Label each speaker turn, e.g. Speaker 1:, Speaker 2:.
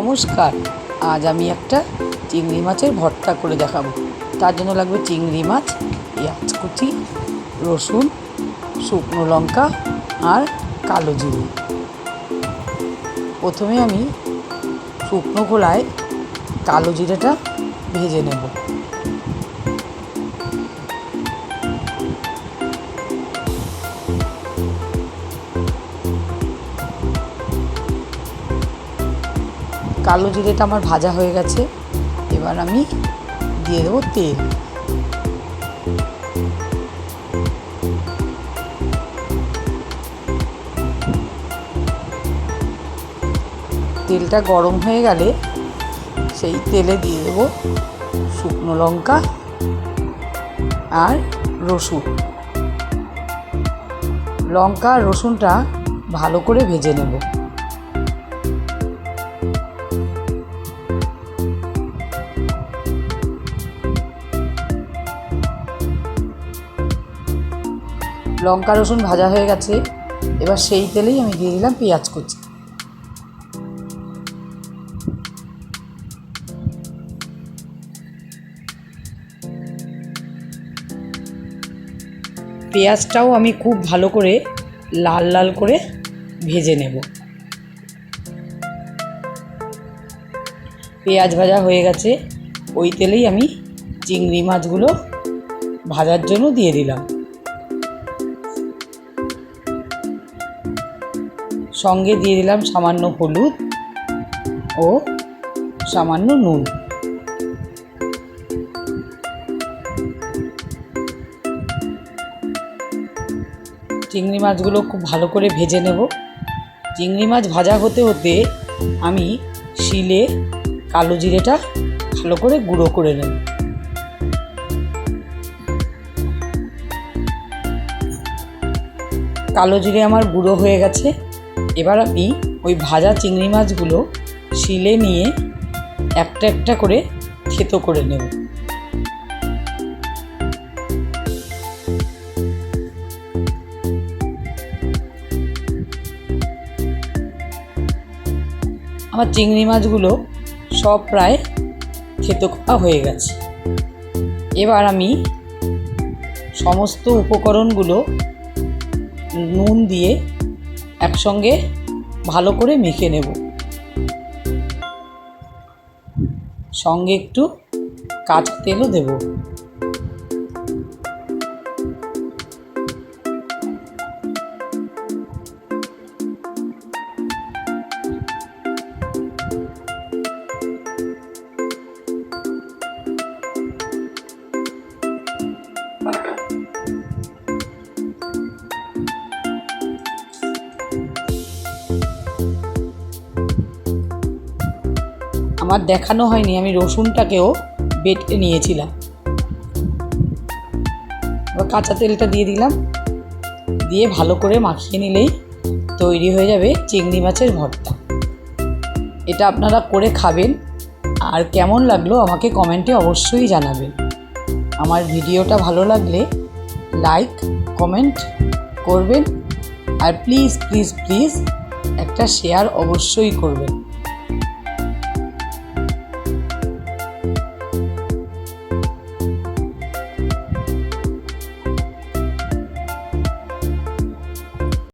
Speaker 1: নমস্কার। আজ আমি একটা চিংড়ি মাছের ভর্তা করে দেখাবো। তার জন্য লাগবে চিংড়ি মাছ, পেঁয়াজ কুচি, রসুন, শুকনো লঙ্কা আর কালো জিরে। প্রথমে আমি শুকনো খোলায় কালো জিরেটা ভেজে নেব। কালো জিরেটা আমার ভাজা হয়ে গেছে। এবার আমি দিয়ে দেবো তেল। তেলটা গরম হয়ে গেলে সেই তেলে দিয়ে দেবো শুকনো লঙ্কা আর রসুন। লঙ্কা রসুনটা ভালো করে ভেজে নেব। লঙ্কা রসুন ভাজা হয়ে গেছে। এবার সেই তেলেই আমি দিয়ে দিলাম পেঁয়াজ কুচি। পেঁয়াজটাও আমি খুব ভালো করে লাল লাল করে ভেজে নেব। পেঁয়াজ ভাজা হয়ে গেছে। ওই তেলেই আমি চিংড়ি মাছগুলো ভাজার জন্য দিয়ে দিলাম। সঙ্গে দিয়ে দিলাম সামান্য হলুদ ও সামান্য নুন। চিংড়ি মাছগুলো খুব ভালো করে ভেজে নেব। চিংড়ি মাছ ভাজা হতে হতে আমি শিলে কালো জিরেটা ভালো করে গুঁড়ো করে নেব। কালো জিরে আমার গুঁড়ো হয়ে গেছে। এবার আমি ওই ভাজা চিংড়ি মাছগুলো শিলে নিয়ে একটা একটা করে থেতো করে নেব। আমার চিংড়ি মাছগুলো সব প্রায় থেতো করা হয়ে গেছে। এবার আমি সমস্ত উপকরণগুলো নুন দিয়ে একসঙ্গে ভালো করে মেখে নেব। সঙ্গে একটু কাঁচা তেলও দেব। আমার দেখানো হয়নি, আমি রসুনটাকেও বেটে নিয়েছিলাম। কাঁচা তেলটা দিয়ে দিলাম। দিয়ে ভালো করে মাখিয়ে নিলেই তৈরি হয়ে যাবে চিংড়ি মাছের ভর্তা। এটা আপনারা করে খাবেন। আর কেমন লাগল আমাকে কমেন্টে অবশ্যই জানাবেন। আমার ভিডিওটা ভালো লাগলে লাইক, কমেন্ট করবেন। আর প্লিজ প্লিজ প্লিজ একটা শেয়ার অবশ্যই করবেন।